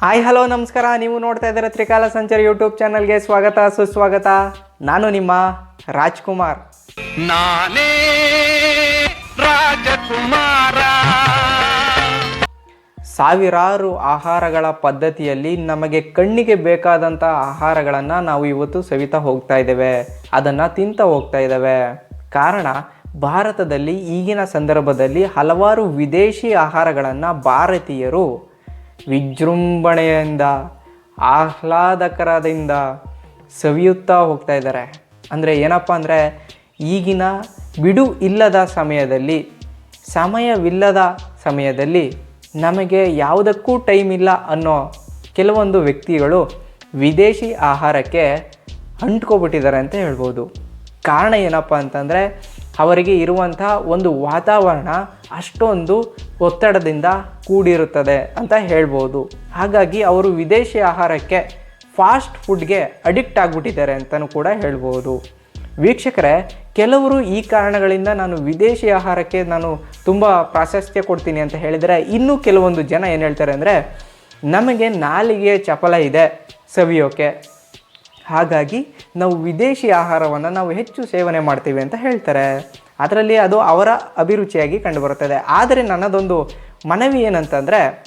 Hi hello ನಮಸ್ಕಾರ. ನೀವು ನೋಡ್ತಾ ಇದ್ದೀರಾ ತ್ರಿಕಾಲ ಸಂಚಾರ ಯೂಟ್ಯೂಬ್ ಚಾನಲ್ಗೆ ಸ್ವಾಗತ ಸುಸ್ವಾಗತ. ನಾನು ನಿಮ್ಮ ರಾಜ್ಕುಮಾರ್. ನಾನೇ ರಾಜಕುಮಾರ. ಸಾವಿರಾರು ಆಹಾರಗಳ ಪದ್ಧತಿಯಲ್ಲಿ ನಮಗೆ ಕಣ್ಣಿಗೆ ಬೇಕಾದಂಥ ಆಹಾರಗಳನ್ನು ನಾವು ಇವತ್ತು ಸವಿತಾ ಹೋಗ್ತಾ ಇದ್ದೇವೆ. ಅದನ್ನು ತಿಂತ ಹೋಗ್ತಾ ಇದ್ದೇವೆ. ಕಾರಣ ಭಾರತದಲ್ಲಿ ಈಗಿನ ಸಂದರ್ಭದಲ್ಲಿ ಹಲವಾರು ವಿದೇಶಿ ಆಹಾರಗಳನ್ನು ಭಾರತೀಯರು ವಿಜೃಂಭಣೆಯಿಂದ, ಆಹ್ಲಾದಕರದಿಂದ ಸವಿಯುತ್ತಾ ಹೋಗ್ತಾ ಇದ್ದಾರೆ. ಅಂದರೆ ಏನಪ್ಪ ಅಂದರೆ, ಈಗಿನ ಬಿಡು ಇಲ್ಲದ ಸಮಯದಲ್ಲಿ, ಸಮಯವಿಲ್ಲದ ಸಮಯದಲ್ಲಿ ನಮಗೆ ಯಾವುದಕ್ಕೂ ಟೈಮ್ ಇಲ್ಲ ಅನ್ನೋ ಕೆಲವೊಂದು ವ್ಯಕ್ತಿಗಳು ವಿದೇಶಿ ಆಹಾರಕ್ಕೆ ಅಂಟ್ಕೊಬಿಟ್ಟಿದ್ದಾರೆ ಅಂತ ಹೇಳ್ಬೋದು. ಕಾರಣ ಏನಪ್ಪ ಅಂತಂದರೆ ಅವರಿಗೆ ಇರುವಂಥ ಒಂದು ವಾತಾವರಣ ಅಷ್ಟೊಂದು ಒತ್ತಡದಿಂದ ಕೂಡಿರುತ್ತದೆ ಅಂತ ಹೇಳ್ಬೋದು. ಹಾಗಾಗಿ ಅವರು ವಿದೇಶಿ ಆಹಾರಕ್ಕೆ ಫಾಸ್ಟ್ ಫುಡ್ಗೆ ಅಡಿಕ್ಟ್ ಆಗಿಬಿಟ್ಟಿದ್ದಾರೆ ಅಂತಲೂ ಕೂಡ ಹೇಳ್ಬೋದು. ವೀಕ್ಷಕರೇ, ಕೆಲವರು ಈ ಕಾರಣಗಳಿಂದ ನಾನು ವಿದೇಶಿ ಆಹಾರಕ್ಕೆ ನಾನು ತುಂಬ ಪ್ರಾಶಸ್ತ್ಯ ಕೊಡ್ತೀನಿ ಅಂತ ಹೇಳಿದರೆ ಇನ್ನೂ ಕೆಲವೊಂದು ಜನ ಏನು ಹೇಳ್ತಾರೆ ಅಂದರೆ, ನಮಗೆ ನಾಲಿಗೆ ಚಪಲ ಇದೆ ಸವಿಯೋಕೆ. ಹಾಗಾಗಿ ನಾವು ವಿದೇಶಿ ಆಹಾರವನ್ನು ನಾವು ಹೆಚ್ಚು ಸೇವನೆ ಮಾಡ್ತೀವಿ ಅಂತ ಹೇಳ್ತಾರೆ. ಅದರಲ್ಲಿ ಅದು ಅವರ ಅಭಿರುಚಿಯಾಗಿ ಕಂಡುಬರುತ್ತದೆ. ಆದರೆ ನನ್ನದೊಂದು ಮನವಿ ಏನಂತಂದರೆ,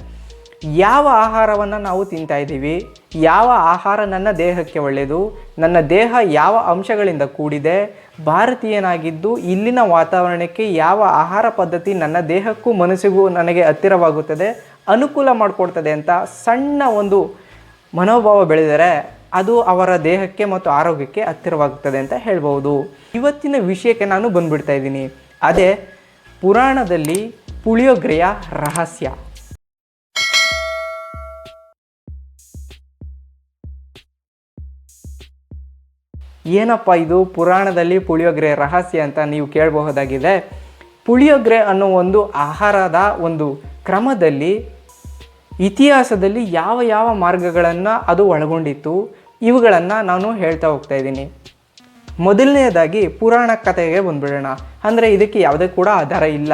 ಯಾವ ಆಹಾರವನ್ನು ನಾವು ತಿಂತಾ ಇದ್ದೀವಿ, ಯಾವ ಆಹಾರ ನನ್ನ ದೇಹಕ್ಕೆ ಒಳ್ಳೆಯದು, ನನ್ನ ದೇಹ ಯಾವ ಅಂಶಗಳಿಂದ ಕೂಡಿದೆ, ಭಾರತೀಯನಾಗಿದ್ದು ಇಲ್ಲಿನ ವಾತಾವರಣಕ್ಕೆ ಯಾವ ಆಹಾರ ಪದ್ಧತಿ ನನ್ನ ದೇಹಕ್ಕೂ ಮನಸ್ಸಿಗೂ ನನಗೆ ಹತ್ತಿರವಾಗುತ್ತದೆ, ಅನುಕೂಲ ಮಾಡಿಕೊಡ್ತದೆ ಅಂತ ಸಣ್ಣ ಒಂದು ಮನೋಭಾವ ಬೆಳೆದರೆ ಅದು ಅವರ ದೇಹಕ್ಕೆ ಮತ್ತು ಆರೋಗ್ಯಕ್ಕೆ ಹತ್ತಿರವಾಗುತ್ತದೆ ಅಂತ ಹೇಳ್ಬೋದು. ಇವತ್ತಿನ ವಿಷಯಕ್ಕೆ ನಾನು ಬಂದ್ಬಿಡ್ತಾ ಇದ್ದೀನಿ. ಅದೇ ಪುರಾಣದಲ್ಲಿ ಪುಳಿಯೋಗ್ರೆಯ ರಹಸ್ಯ. ಏನಪ್ಪ ಇದು? ಪುರಾಣದಲ್ಲಿ ಪುಳಿಯೋಗ್ರೆ ರಹಸ್ಯ ಅಂತ ನೀವು ಕೇಳಬಹುದಾಗಿದೆ. ಪುಳಿಯೋಗ್ರೆ ಅನ್ನೋ ಒಂದು ಆಹಾರದ ಒಂದು ಕ್ರಮದಲ್ಲಿ ಇತಿಹಾಸದಲ್ಲಿ ಯಾವ ಯಾವ ಮಾರ್ಗಗಳನ್ನು ಅದು ಒಳಗೊಂಡಿತ್ತು. ಇವುಗಳನ್ನು ನಾನು ಹೇಳ್ತಾ ಹೋಗ್ತಾ ಇದ್ದೀನಿ. ಮೊದಲನೆಯದಾಗಿ ಪುರಾಣ ಕಥೆಗೆ ಬಂದ್ಬಿಡೋಣ. ಅಂದರೆ ಇದಕ್ಕೆ ಯಾವುದೇ ಕೂಡ ಆಧಾರ ಇಲ್ಲ.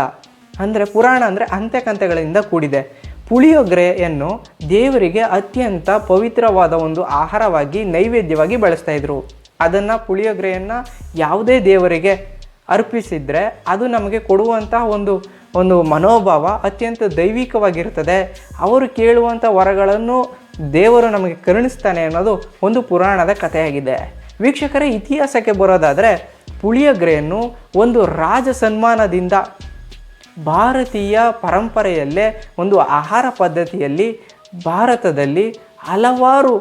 ಅಂದರೆ ಪುರಾಣ ಅಂದರೆ ಅಂತ್ಯಕಂತೆಗಳಿಂದ ಕೂಡಿದೆ. ಪುಳಿಯೋಗರೆಯನ್ನು ದೇವರಿಗೆ ಅತ್ಯಂತ ಪವಿತ್ರವಾದ ಒಂದು ಆಹಾರವಾಗಿ, ನೈವೇದ್ಯವಾಗಿ ಬಳಸ್ತಾ ಇದ್ರು. ಅದನ್ನು ಪುಳಿಯೋಗರೆಯನ್ನು ಯಾವುದೇ ದೇವರಿಗೆ ಅರ್ಪಿಸಿದರೆ ಅದು ನಮಗೆ ಕೊಡುವಂತಹ ಒಂದು ಒಂದು ಮನೋಭಾವ ಅತ್ಯಂತ ದೈವಿಕವಾಗಿರ್ತದೆ ಅವರು ಕೇಳುವಂಥ ವರಗಳನ್ನು ದೇವರು ನಮಗೆ ಕರುಣಿಸ್ತಾನೆ ಅನ್ನೋದು ಒಂದು ಪುರಾಣದ ಕಥೆಯಾಗಿದೆ. ವೀಕ್ಷಕರೇ, ಇತಿಹಾಸಕ್ಕೆ ಬರೋದಾದರೆ ಪುಳಿಯಗ್ರೆಯನ್ನು ಒಂದು ರಾಜ ಸನ್ಮಾನದಿಂದ ಭಾರತೀಯ ಪರಂಪರೆಯಲ್ಲೇ ಒಂದು ಆಹಾರ ಪದ್ಧತಿಯಲ್ಲಿ ಭಾರತದಲ್ಲಿ ಹಲವಾರು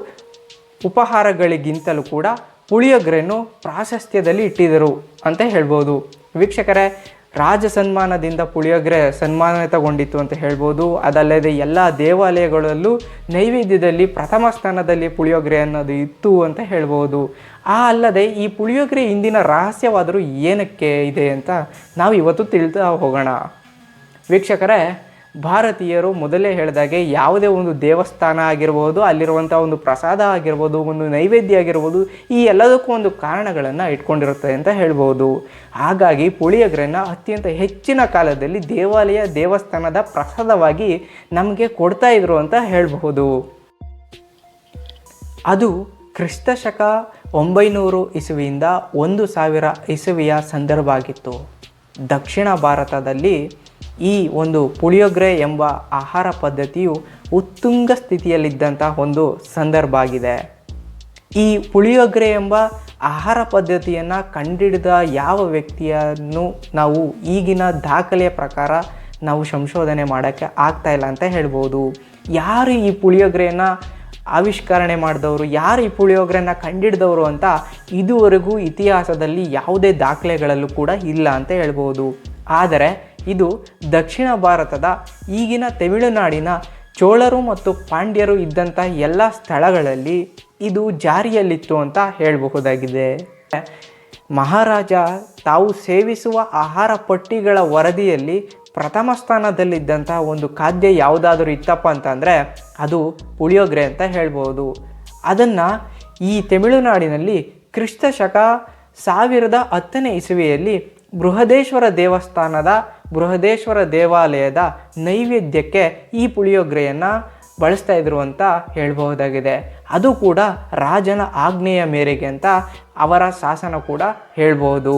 ಉಪಹಾರಗಳಿಗಿಂತಲೂ ಕೂಡ ಪುಳಿಯೋಗ್ರೆಯನ್ನು ಪ್ರಾಶಸ್ತ್ಯದಲ್ಲಿ ಇಟ್ಟಿದ್ದರು ಅಂತ ಹೇಳ್ಬೋದು. ವೀಕ್ಷಕರೇ ರಾಜ ಸನ್ಮಾನದಿಂದ ಪುಳಿಯೋಗರೆ ಸನ್ಮಾನಿತಗೊಂಡಿತ್ತು ಅಂತ ಹೇಳ್ಬೋದು. ಅದಲ್ಲದೆ ಎಲ್ಲ ದೇವಾಲಯಗಳಲ್ಲೂ ನೈವೇದ್ಯದಲ್ಲಿ ಪ್ರಥಮ ಸ್ಥಾನದಲ್ಲಿ ಪುಳಿಯೋಗರೆ ಅನ್ನೋದು ಇತ್ತು ಅಂತ ಹೇಳ್ಬೋದು. ಆ ಅಲ್ಲದೆ ಈ ಪುಳಿಯೋಗರೆ ಇಂದಿನ ರಹಸ್ಯವಾದರೂ ಏನಕ್ಕೆ ಇದೆ ಅಂತ ನಾವು ಇವತ್ತು ತಿಳಿತಾ ಹೋಗೋಣ. ವೀಕ್ಷಕರೇ ಭಾರತೀಯರು ಮೊದಲೇ ಹೇಳಿದಾಗೆ ಯಾವುದೇ ಒಂದು ದೇವಸ್ಥಾನ ಆಗಿರ್ಬೋದು ಅಲ್ಲಿರುವಂಥ ಒಂದು ಪ್ರಸಾದ ಆಗಿರ್ಬೋದು, ಒಂದು ನೈವೇದ್ಯ ಆಗಿರ್ಬೋದು, ಈ ಎಲ್ಲದಕ್ಕೂ ಒಂದು ಕಾರಣಗಳನ್ನು ಇಟ್ಕೊಂಡಿರುತ್ತೆ ಅಂತ ಹೇಳ್ಬೋದು. ಹಾಗಾಗಿ ಪುಳಿಯೋಗರೆನ ಅತ್ಯಂತ ಹೆಚ್ಚಿನ ಕಾಲದಲ್ಲಿ ದೇವಾಲಯ, ದೇವಸ್ಥಾನದ ಪ್ರಸಾದವಾಗಿ ನಮಗೆ ಕೊಡ್ತಾ ಇದ್ರು ಅಂತ ಹೇಳಬಹುದು. ಅದು ಕ್ರಿಸ್ತ ಶಕ ಒಂಬೈನೂರು ಇಸುವಿಯಿಂದ ಒಂದು ಸಾವಿರ ಇಸುವಿಯ ಸಂದರ್ಭ ಆಗಿತ್ತು. ದಕ್ಷಿಣ ಭಾರತದಲ್ಲಿ ಈ ಒಂದು ಪುಳಿಯೋಗರೆ ಎಂಬ ಆಹಾರ ಪದ್ಧತಿಯು ಉತ್ತುಂಗ ಸ್ಥಿತಿಯಲ್ಲಿದ್ದಂಥ ಒಂದು ಸಂದರ್ಭ ಆಗಿದೆ. ಈ ಪುಳಿಯೋಗರೆ ಎಂಬ ಆಹಾರ ಪದ್ಧತಿಯನ್ನು ಕಂಡಿಡಿದ ಯಾವ ವ್ಯಕ್ತಿಯನ್ನು ನಾವು ಈಗಿನ ದಾಖಲೆಯ ಪ್ರಕಾರ ನಾವು ಸಂಶೋಧನೆ ಮಾಡೋಕ್ಕೆ ಆಗ್ತಾಯಿಲ್ಲ ಅಂತ ಹೇಳ್ಬೋದು. ಯಾರು ಈ ಪುಳಿಯೋಗ್ರೆಯನ್ನು ಆವಿಷ್ಕರಣೆ ಮಾಡಿದವರು, ಯಾರು ಈ ಪುಳಿಯೋಗರೆನ ಕಂಡಿಡಿದವರು ಅಂತ ಇದುವರೆಗೂ ಇತಿಹಾಸದಲ್ಲಿ ಯಾವುದೇ ದಾಖಲೆಗಳಲ್ಲೂ ಕೂಡ ಇಲ್ಲ ಅಂತ ಹೇಳ್ಬೋದು. ಆದರೆ ಇದು ದಕ್ಷಿಣ ಭಾರತದ ಈಗಿನ ತಮಿಳುನಾಡಿನ ಚೋಳರು ಮತ್ತು ಪಾಂಡ್ಯರು ಇದ್ದಂಥ ಎಲ್ಲ ಸ್ಥಳಗಳಲ್ಲಿ ಇದು ಜಾರಿಯಲ್ಲಿತ್ತು ಅಂತ ಹೇಳಬಹುದಾಗಿದೆ. ಮಹಾರಾಜ ತಾವು ಸೇವಿಸುವ ಆಹಾರ ಪಟ್ಟಿಗಳ ವರದಿಯಲ್ಲಿ ಪ್ರಥಮ ಸ್ಥಾನದಲ್ಲಿದ್ದಂಥ ಒಂದು ಖಾದ್ಯ ಯಾವುದಾದ್ರೂ ಇತ್ತಪ್ಪ ಅಂತಂದರೆ ಅದು ಪುಳಿಯೋಗರೆ ಅಂತ ಹೇಳ್ಬೋದು. ಅದನ್ನು ಈ ತಮಿಳುನಾಡಿನಲ್ಲಿ ಕ್ರಿಸ್ತ ಶಕ ಸಾವಿರದ ಹತ್ತನೇ ಇಸುವೆಯಲ್ಲಿ ಬೃಹದೇಶ್ವರ ದೇವಸ್ಥಾನದ ಬೃಹದೇಶ್ವರ ದೇವಾಲಯದ ನೈವೇದ್ಯಕ್ಕೆ ಈ ಪುಳಿಯೋಗರೆಯನ್ನು ಬಳಸ್ತಾ ಇದ್ರು ಅಂತ ಹೇಳಬಹುದಾಗಿದೆ. ಅದು ಕೂಡ ರಾಜನ ಆಜ್ಞೆಯ ಮೇರೆಗೆ ಅಂತ ಅವರ ಶಾಸನ ಕೂಡ ಹೇಳ್ಬಹುದು.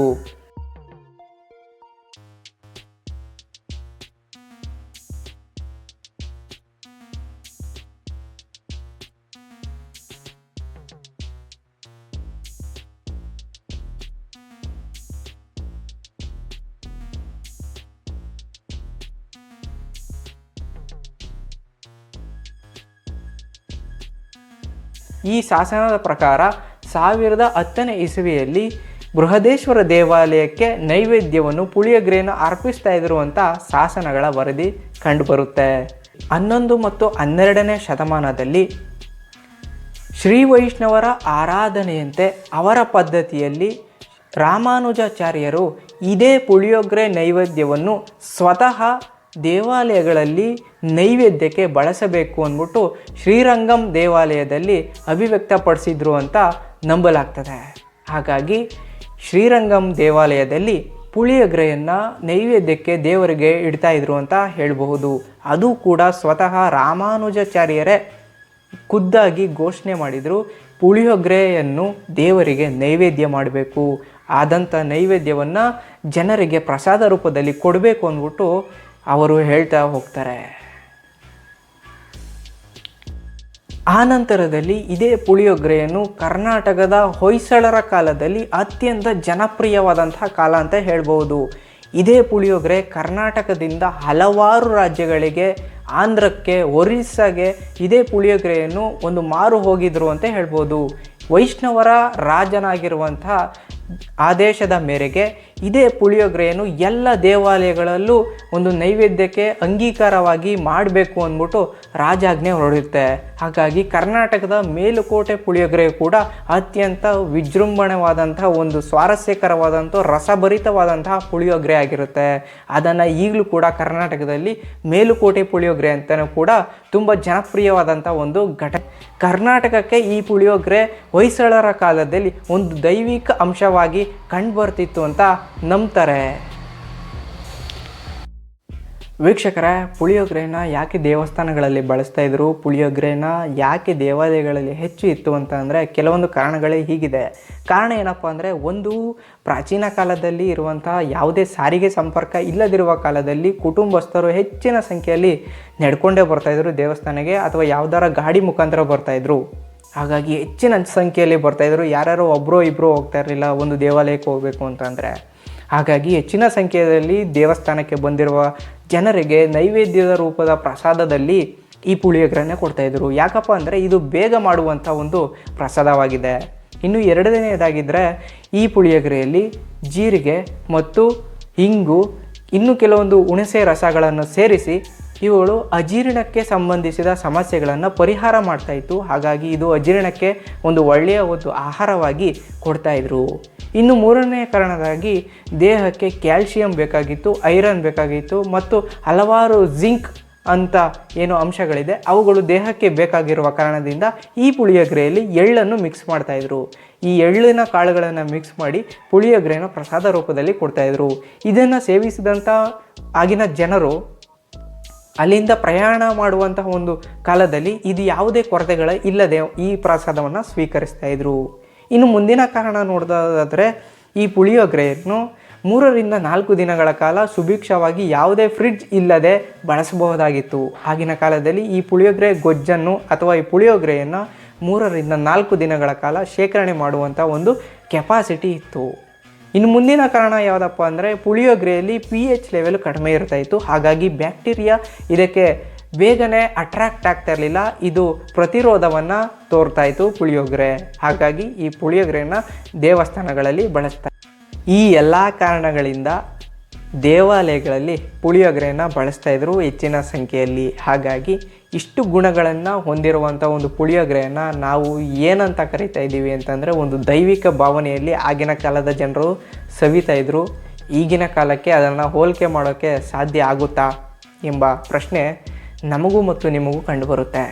ಈ ಶಾಸನದ ಪ್ರಕಾರ ಸಾವಿರದ ಹತ್ತನೇ ಇಸವಿಯಲ್ಲಿ ಬೃಹದೇಶ್ವರ ದೇವಾಲಯಕ್ಕೆ ನೈವೇದ್ಯವನ್ನು ಪುಳಿಯಗ್ರೆಯನ್ನು ಅರ್ಪಿಸ್ತಾ ಇದ್ದಿರುವಂಥ ಶಾಸನಗಳ ವರದಿ ಕಂಡುಬರುತ್ತೆ. ಹನ್ನೊಂದು ಮತ್ತು ಹನ್ನೆರಡನೇ ಶತಮಾನದಲ್ಲಿ ಶ್ರೀ ವೈಷ್ಣವರ ಆರಾಧನೆಯಂತೆ ಅವರ ಪದ್ಧತಿಯಲ್ಲಿ ರಾಮಾನುಜಾಚಾರ್ಯರು ಇದೇ ಪುಳಿಯೋಗ್ರೆ ನೈವೇದ್ಯವನ್ನು ಸ್ವತಃ ದೇವಾಲಯಗಳಲ್ಲಿ ನೈವೇದ್ಯಕ್ಕೆ ಬಳಸಬೇಕು ಅಂದ್ಬಿಟ್ಟು ಶ್ರೀರಂಗಂ ದೇವಾಲಯದಲ್ಲಿ ಅಭಿವ್ಯಕ್ತಪಡಿಸಿದ್ರು ಅಂತ ನಂಬಲಾಗ್ತದೆ. ಹಾಗಾಗಿ ಶ್ರೀರಂಗಂ ದೇವಾಲಯದಲ್ಲಿ ಪುಳಿಯಗ್ರೆಯನ್ನು ನೈವೇದ್ಯಕ್ಕೆ ದೇವರಿಗೆ ಇಡ್ತಾ ಇದ್ರು ಅಂತ ಹೇಳಬಹುದು. ಅದು ಕೂಡ ಸ್ವತಃ ರಾಮಾನುಜಾಚಾರ್ಯರೇ ಖುದ್ದಾಗಿ ಘೋಷಣೆ ಮಾಡಿದರು, ಪುಳಿಯೊಗ್ರೆಯನ್ನು ದೇವರಿಗೆ ನೈವೇದ್ಯ ಮಾಡಬೇಕು. ಆದಂಥ ನೈವೇದ್ಯವನ್ನು ಜನರಿಗೆ ಪ್ರಸಾದ ರೂಪದಲ್ಲಿ ಕೊಡಬೇಕು ಅಂದ್ಬಿಟ್ಟು ಅವರು ಹೇಳ್ತಾ ಹೋಗ್ತಾರೆ. ಆ ನಂತರದಲ್ಲಿ ಇದೇ ಪುಳಿಯೋಗರೆಯನ್ನು ಕರ್ನಾಟಕದ ಹೊಯ್ಸಳರ ಕಾಲದಲ್ಲಿ ಅತ್ಯಂತ ಜನಪ್ರಿಯವಾದಂತಹ ಕಾಲ ಅಂತ ಹೇಳ್ಬೋದು. ಇದೇ ಪುಳಿಯೋಗರೆ ಕರ್ನಾಟಕದಿಂದ ಹಲವಾರು ರಾಜ್ಯಗಳಿಗೆ, ಆಂಧ್ರಕ್ಕೆ, ಒರಿಸ್ಸಾಗೆ ಇದೇ ಪುಳಿಯೋಗರೆಯನ್ನು ಒಂದು ಮಾರು ಹೋಗಿದ್ರು ಅಂತ ಹೇಳ್ಬೋದು. ವೈಷ್ಣವರ ರಾಜನಾಗಿರುವಂತಹ ಆದೇಶದ ಮೇರೆಗೆ ಇದೇ ಪುಳಿಯೋಗರೆಯನ್ನು ಎಲ್ಲ ದೇವಾಲಯಗಳಲ್ಲೂ ಒಂದು ನೈವೇದ್ಯಕ್ಕೆ ಅಂಗೀಕಾರವಾಗಿ ಮಾಡಬೇಕು ಅಂದ್ಬಿಟ್ಟು ರಾಜಾಜ್ಞೆ ಹೊರಡುತ್ತೆ. ಹಾಗಾಗಿ ಕರ್ನಾಟಕದ ಮೇಲುಕೋಟೆ ಪುಳಿಯೋಗರೆ ಕೂಡ ಅತ್ಯಂತ ವಿಜೃಂಭಣೆವಾದಂಥ ಒಂದು ಸ್ವಾರಸ್ಯಕರವಾದಂಥ, ರಸಭರಿತವಾದಂತಹ ಪುಳಿಯೋಗರೆ ಆಗಿರುತ್ತೆ. ಅದನ್ನು ಈಗಲೂ ಕೂಡ ಕರ್ನಾಟಕದಲ್ಲಿ ಮೇಲುಕೋಟೆ ಪುಳಿಯೋಗರೆ ಅಂತಲೂ ಕೂಡ ತುಂಬ ಜನಪ್ರಿಯವಾದಂಥ ಒಂದು ಘಟ ಕರ್ನಾಟಕಕ್ಕೆ ಈ ಪುಳಿಯೋಗರೆ ಹೊಯ್ಸಳರ ಕಾಲದಲ್ಲಿ ಒಂದು ದೈವಿಕ ಅಂಶವಾಗಿ ಕಂಡುಬರ್ತಿತ್ತು ಅಂತ ನಂಬ್ತಾರೆ. ವೀಕ್ಷಕರೇ ಪುಳಿಯೋಗರೆನ ಯಾಕೆ ದೇವಸ್ಥಾನಗಳಲ್ಲಿ ಬಳಸ್ತಾ ಇದ್ರು? ಪುಳಿಯೋಗರೆನ ಯಾಕೆ ದೇವಾಲಯಗಳಲ್ಲಿ ಹೆಚ್ಚು ಇತ್ತು ಅಂತ ಅಂದರೆ ಕೆಲವೊಂದು ಕಾರಣಗಳೇ ಹೀಗಿದೆ. ಕಾರಣ ಏನಪ್ಪ ಅಂದರೆ ಒಂದು, ಪ್ರಾಚೀನ ಕಾಲದಲ್ಲಿ ಇರುವಂಥ ಯಾವುದೇ ಸಾರಿಗೆ ಸಂಪರ್ಕ ಇಲ್ಲದಿರುವ ಕಾಲದಲ್ಲಿ ಕುಟುಂಬಸ್ಥರು ಹೆಚ್ಚಿನ ಸಂಖ್ಯೆಯಲ್ಲಿ ನಡ್ಕೊಂಡೇ ಬರ್ತಾಯಿದ್ರು ದೇವಸ್ಥಾನಕ್ಕೆ ಅಥವಾ ಯಾವ್ದಾರ ಗಾಡಿ ಮುಖಾಂತರ ಬರ್ತಾಯಿದ್ರು ಹಾಗಾಗಿ ಹೆಚ್ಚಿನ ಸಂಖ್ಯೆಯಲ್ಲಿ ಬರ್ತಾಯಿದ್ರು ಯಾರ್ಯಾರೋ ಒಬ್ಬರೋ ಇಬ್ಬರು ಹೋಗ್ತಾ ಇರಲಿಲ್ಲ, ಒಂದು ದೇವಾಲಯಕ್ಕೆ ಹೋಗಬೇಕು ಅಂತಂದರೆ ಹಾಗಾಗಿ ಹೆಚ್ಚಿನ ಸಂಖ್ಯೆಯಲ್ಲಿ ದೇವಸ್ಥಾನಕ್ಕೆ ಬಂದಿರುವ ಜನರಿಗೆ ನೈವೇದ್ಯದ ರೂಪದ ಪ್ರಸಾದದಲ್ಲಿ ಈ ಪುಳಿಯೋಗರೆನೇ ಕೊಡ್ತಾಯಿದ್ರು ಯಾಕಪ್ಪ ಅಂದರೆ ಇದು ಬೇಗ ಮಾಡುವಂಥ ಒಂದು ಪ್ರಸಾದವಾಗಿದೆ. ಇನ್ನು ಎರಡನೇದಾಗಿದ್ದರೆ ಈ ಪುಳಿಯೋಗರೆಯಲ್ಲಿ ಜೀರಿಗೆ ಮತ್ತು ಹಿಂಗು, ಇನ್ನು ಕೆಲವೊಂದು ಹುಣಸೆ ರಸಗಳನ್ನು ಸೇರಿಸಿ ಇವುಗಳು ಅಜೀರ್ಣಕ್ಕೆ ಸಂಬಂಧಿಸಿದ ಸಮಸ್ಯೆಗಳನ್ನು ಪರಿಹಾರ ಮಾಡ್ತಾ ಇತ್ತು. ಹಾಗಾಗಿ ಇದು ಅಜೀರ್ಣಕ್ಕೆ ಒಂದು ಒಳ್ಳೆಯ ಒಂದು ಆಹಾರವಾಗಿ ಕೊಡ್ತಾ ಇದ್ರು. ಇನ್ನು ಮೂರನೇ ಕಾರಣದಾಗಿ ದೇಹಕ್ಕೆ ಕ್ಯಾಲ್ಶಿಯಂ ಬೇಕಾಗಿತ್ತು, ಐರನ್ ಬೇಕಾಗಿತ್ತು ಮತ್ತು ಹಲವಾರು ಜಿಂಕ್ ಅಂತ ಏನು ಅಂಶಗಳಿದೆ. ಅವುಗಳು ದೇಹಕ್ಕೆ ಬೇಕಾಗಿರುವ ಕಾರಣದಿಂದ ಈ ಪುಳಿಯೋಗರೆಯಲ್ಲಿ ಎಳ್ಳನ್ನು ಮಿಕ್ಸ್ ಮಾಡ್ತಾಯಿದ್ರು ಈ ಎಳ್ಳಿನ ಕಾಳುಗಳನ್ನು ಮಿಕ್ಸ್ ಮಾಡಿ ಪುಳಿಯೋಗರೆನ ಪ್ರಸಾದ ರೂಪದಲ್ಲಿ ಕೊಡ್ತಾಯಿದ್ರು ಇದನ್ನು ಸೇವಿಸಿದಂಥ ಆಗಿನ ಜನರು ಅಲ್ಲಿಂದ ಪ್ರಯಾಣ ಮಾಡುವಂತಹ ಒಂದು ಕಾಲದಲ್ಲಿ ಇದು ಯಾವುದೇ ಕೊರತೆಗಳ ಇಲ್ಲದೆ ಈ ಪ್ರಸಾದವನ್ನು ಸ್ವೀಕರಿಸ್ತಾ ಇದ್ರು. ಇನ್ನು ಮುಂದಿನ ಕಾರಣ ನೋಡೋದಾದರೆ ಈ ಪುಳಿಯೋಗ್ರೆಯನ್ನು ಮೂರರಿಂದ ನಾಲ್ಕು ದಿನಗಳ ಕಾಲ ಸುಭಿಕ್ಷವಾಗಿ ಯಾವುದೇ ಫ್ರಿಡ್ಜ್ ಇಲ್ಲದೆ ಬಳಸಬಹುದಾಗಿತ್ತು. ಆಗಿನ ಕಾಲದಲ್ಲಿ ಈ ಪುಳಿಯೋಗರೆ ಗೊಜ್ಜನ್ನು ಅಥವಾ ಈ ಪುಳಿಯೋಗರೆಯನ್ನು ಮೂರರಿಂದ ನಾಲ್ಕು ದಿನಗಳ ಕಾಲ ಶೇಖರಣೆ ಮಾಡುವಂಥ ಒಂದು ಕೆಪಾಸಿಟಿ ಇತ್ತು. ಇನ್ನು ಮುಂದಿನ ಕಾರಣ ಯಾವುದಪ್ಪ ಅಂದರೆ ಪುಳಿಯೋಗ್ರೆಯಲ್ಲಿ ಪಿ ಎಚ್ ಲೆವೆಲ್ ಕಡಿಮೆ ಇರ್ತಾ ಇತ್ತು. ಹಾಗಾಗಿ ಬ್ಯಾಕ್ಟೀರಿಯಾ ಇದಕ್ಕೆ ಬೇಗನೆ ಅಟ್ರಾಕ್ಟ್ ಆಗ್ತಾ ಇರಲಿಲ್ಲ. ಇದು ಪ್ರತಿರೋಧವನ್ನು ತೋರ್ತಾ ಇತ್ತು ಪುಳಿಯೋಗರೆ ಹಾಗಾಗಿ ಈ ಪುಳಿಯೋಗರೆಯನ್ನು ದೇವಸ್ಥಾನಗಳಲ್ಲಿ ಬಳಸ್ತಾ ಈ ಎಲ್ಲ ಕಾರಣಗಳಿಂದ ದೇವಾಲಯಗಳಲ್ಲಿ ಪುಳಿಯೋಗರೆಯನ್ನು ಬಳಸ್ತಾ ಇದ್ರು ಹೆಚ್ಚಿನ ಸಂಖ್ಯೆಯಲ್ಲಿ. ಹಾಗಾಗಿ ಇಷ್ಟು ಗುಣಗಳನ್ನು ಹೊಂದಿರುವಂಥ ಒಂದು ಪುಳಿಯೋಗರೆಯನ್ನು ನಾವು ಏನಂತ ಕರಿತಾ ಇದ್ದೀವಿ ಅಂತಂದರೆ ಒಂದು ದೈವಿಕ ಭಾವನೆಯಲ್ಲಿ ಆಗಿನ ಕಾಲದ ಜನರು ಸವಿತಾ ಇದ್ದರು ಈಗಿನ ಕಾಲಕ್ಕೆ ಅದನ್ನು ಹೋಲಿಕೆ ಮಾಡೋಕ್ಕೆ ಸಾಧ್ಯ ಆಗುತ್ತಾ ಎಂಬ ಪ್ರಶ್ನೆ ನಮಗೂ ಮತ್ತು ನಿಮಗೂ ಕಂಡುಬರುತ್ತೆ.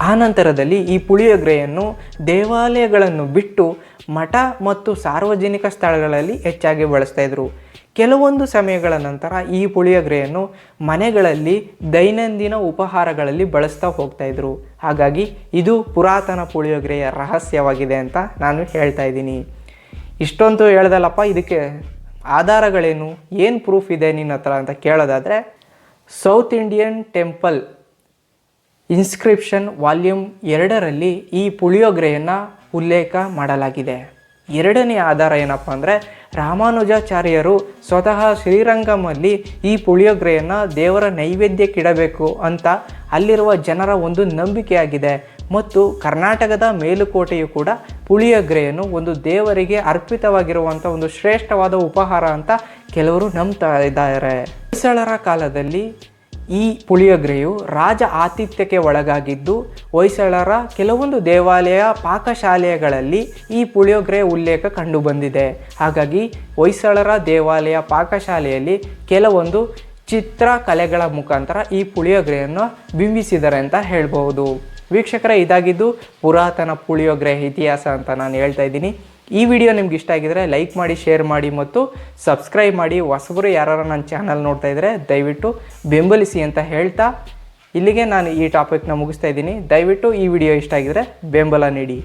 ಆ ನಂತರದಲ್ಲಿ ಈ ಪುಳಿಯೋಗರೆಯನ್ನು ದೇವಾಲಯಗಳನ್ನು ಬಿಟ್ಟು ಮಠ ಮತ್ತು ಸಾರ್ವಜನಿಕ ಸ್ಥಳಗಳಲ್ಲಿ ಹೆಚ್ಚಾಗಿ ಬಳಸ್ತಾ ಇದ್ರು. ಕೆಲವೊಂದು ಸಮಯಗಳ ನಂತರ ಈ ಪುಳಿಯೋಗರೆಯನ್ನು ಮನೆಗಳಲ್ಲಿ ದೈನಂದಿನ ಉಪಹಾರಗಳಲ್ಲಿ ಬಳಸ್ತಾ ಹೋಗ್ತಾ ಇದ್ರು. ಹಾಗಾಗಿ ಇದು ಪುರಾತನ ಪುಳಿಯೋಗರೆಯ ರಹಸ್ಯವಾಗಿದೆ ಅಂತ ನಾನು ಹೇಳ್ತಾ ಇದ್ದೀನಿ. ಇಷ್ಟೊಂದು ಹೇಳ್ದಲ್ಲಪ್ಪ, ಇದಕ್ಕೆ ಆಧಾರಗಳೇನು? ಏನು ಪ್ರೂಫ್ ಇದೆ ನಿನ್ನ ಹತ್ರ ಅಂತ ಕೇಳೋದಾದರೆ south Indian temple inscription volume ಎರಡರಲ್ಲಿ ಈ ಪುಳಿಯೋಗರೆಯನ್ನು ಉಲ್ಲೇಖ ಮಾಡಲಾಗಿದೆ. ಎರಡನೇ ಆಧಾರ ಏನಪ್ಪ ಅಂದರೆ ರಾಮಾನುಜಾಚಾರ್ಯರು ಸ್ವತಃ ಶ್ರೀರಂಗಮಲ್ಲಿ ಈ ಪುಳಿಯೋಗರೆಯನ್ನು ದೇವರ ನೈವೇದ್ಯಕ್ಕಿಡಬೇಕು ಅಂತ ಅಲ್ಲಿರುವ ಜನರ ಒಂದು ನಂಬಿಕೆಯಾಗಿದೆ. ಮತ್ತು ಕರ್ನಾಟಕದ ಮೇಲುಕೋಟೆಯು ಕೂಡ ಪುಳಿಯೋಗರೆಯನ್ನು ಒಂದು ದೇವರಿಗೆ ಅರ್ಪಿತವಾಗಿರುವಂಥ ಒಂದು ಶ್ರೇಷ್ಠವಾದ ಉಪಹಾರ ಅಂತ ಕೆಲವರು ನಂಬ್ತಾ ಇದ್ದಾರೆ. ಹೊಯ್ಸಳರ ಕಾಲದಲ್ಲಿ ಈ ಪುಳಿಯೋಗ್ರೆಯು ರಾಜ ಆತಿಥ್ಯಕ್ಕೆ ಒಳಗಾಗಿದ್ದು, ಹೊಯ್ಸಳರ ಕೆಲವೊಂದು ದೇವಾಲಯ ಪಾಕಶಾಲೆಗಳಲ್ಲಿ ಈ ಪುಳಿಯೋಗರೆ ಉಲ್ಲೇಖ ಕಂಡುಬಂದಿದೆ. ಹಾಗಾಗಿ ಹೊಯ್ಸಳರ ದೇವಾಲಯ ಪಾಕಶಾಲೆಯಲ್ಲಿ ಕೆಲವೊಂದು ಚಿತ್ರಕಲೆಗಳ ಮುಖಾಂತರ ಈ ಪುಳಿಯೋಗರೆಯನ್ನು ಬಿಂಬಿಸಿದ್ದಾರೆ ಅಂತ ಹೇಳ್ಬೋದು ವೀಕ್ಷಕರ, ಇದಾಗಿದ್ದು ಪುರಾತನ ಪುಳಿಯೋಗರೆ ಇತಿಹಾಸ ಅಂತ ನಾನು ಹೇಳ್ತಾ ಇದ್ದೀನಿ. ಈ ವಿಡಿಯೋ ನಿಮ್ಗೆ ಇಷ್ಟ ಆಗಿದ್ರೆ ಲೈಕ್ ಮಾಡಿ, ಶೇರ್ ಮಾಡಿ ಮತ್ತು ಸಬ್ಸ್ಕ್ರೈಬ್ ಮಾಡಿ. ಹೊಸಬರು ಯಾರು ನನ್ನ ಚಾನಲ್ ನೋಡ್ತಾ ಇದ್ದರೆ ದಯವಿಟ್ಟು ಬೆಂಬಲಿಸಿ ಅಂತ ಹೇಳ್ತಾ ಇಲ್ಲಿಗೆ ನಾನು ಈ ಟಾಪಿಕ್ನ ಮುಗಿಸ್ತಾ ಇದ್ದೀನಿ. ದಯವಿಟ್ಟು ಈ ವಿಡಿಯೋ ಇಷ್ಟ ಆಗಿದ್ರೆ ಬೆಂಬಲ ನೀಡಿ.